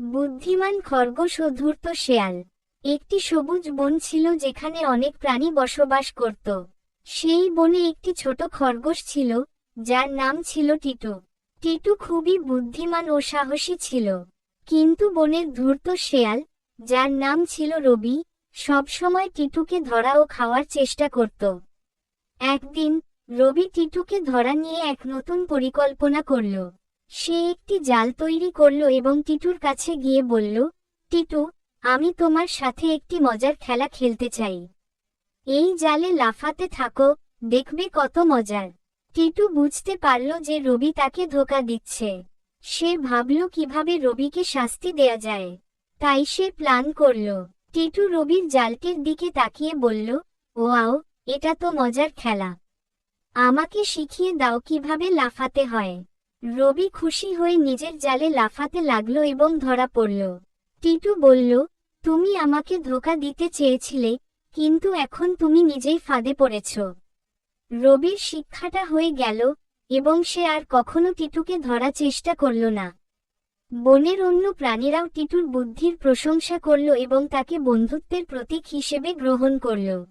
বুদ্ধিমান খরগোশ ও ধূর্ত শেয়াল। একটি সবুজ বন ছিল যেখানে অনেক প্রাণী বসবাস করত। সেই বনে একটি ছোট খরগোশ ছিল, যার নাম ছিল টিটু। টিটু খুবই বুদ্ধিমান ও সাহসী ছিল। কিন্তু বনের ধূর্ত শেয়াল, যার নাম ছিল রবি, সবসময় টিটুকে ধরা ও খাওয়ার চেষ্টা করত। একদিন, রবি টিটুকে ধরা নিয়ে এক নতুন পরিকল্পনা করল। সে একটি জাল তৈরি করল এবং টিটুর কাছে গিয়ে বলল, টিটু, আমি তোমার সাথে একটি মজার খেলা খেলতে চাই। এই জালে লাফাতে থাকো, দেখবে কত মজার টিটু বুঝতে পারল যে রবি তাকে ধোকা দিচ্ছে। সে ভাবল কীভাবে রবিকে শাস্তি দেয়া যায়। তাই সে প্ল্যান করল। টিটু রবির জালটির দিকে তাকিয়ে বলল, ওয়াও, এটা তো মজার খেলা। আমাকে শিখিয়ে দাও কীভাবে লাফাতে হয়। রবি খুশি হয়ে নিজের জালে লাফাতে লাগল এবং ধরা পড়ল। টিটু বলল, তুমি আমাকে ধোকা দিতে চেয়েছিলে, কিন্তু এখন তুমি নিজেই ফাঁদে পড়েছ। রবির শিক্ষাটা হয়ে গেল এবং সে আর কখনো টিটুকে ধরা চেষ্টা করল না। বনের অন্য প্রাণীরাও টিটুর বুদ্ধির প্রশংসা করল এবং তাকে বন্ধুত্বের প্রতীক হিসেবে গ্রহণ করল।